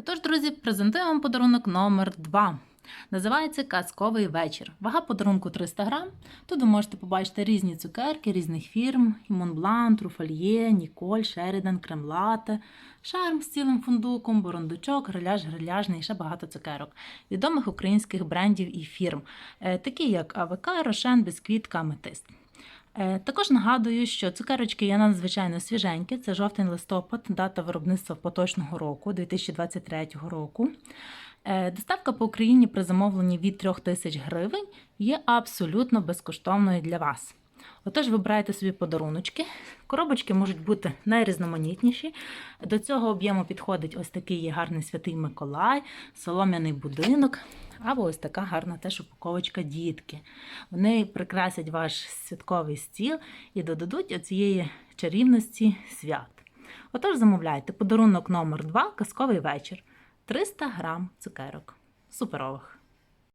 Отож, друзі, презентую вам подарунок номер 2 Називається Казковий вечір. Вага подарунку 300 грам. Тут ви можете побачити різні цукерки різних фірм: Монблан, Труфальє, Ніколь, Шерідан, Кремлате, Шарм з цілим фундуком, Бурундучок, гриляж, гриляжний і ще багато цукерок відомих українських брендів і фірм, е, такі як АВК, Рошен, Бісквіт, Аметист. Е, Також нагадую, що цукерочки є надзвичайно свіженькі. Це жовтень листопад, дата виробництва поточного року, 2023 року. Е, Доставка по Україні при замовленні від 3 тисяч гривень є абсолютно безкоштовною для вас. Отож, вибирайте собі подаруночки. Коробочки можуть бути найрізноманітніші. До цього об'єму підходить ось такий гарний святий Миколай, солом'яний будинок, або ось така гарна теж упаковочка дітки. Вони прикрасять ваш святковий стіл і додадуть оцієї чарівності свят. Отож, замовляйте подарунок номер 2 казковий вечір. 300 грам цукерок. Суперових.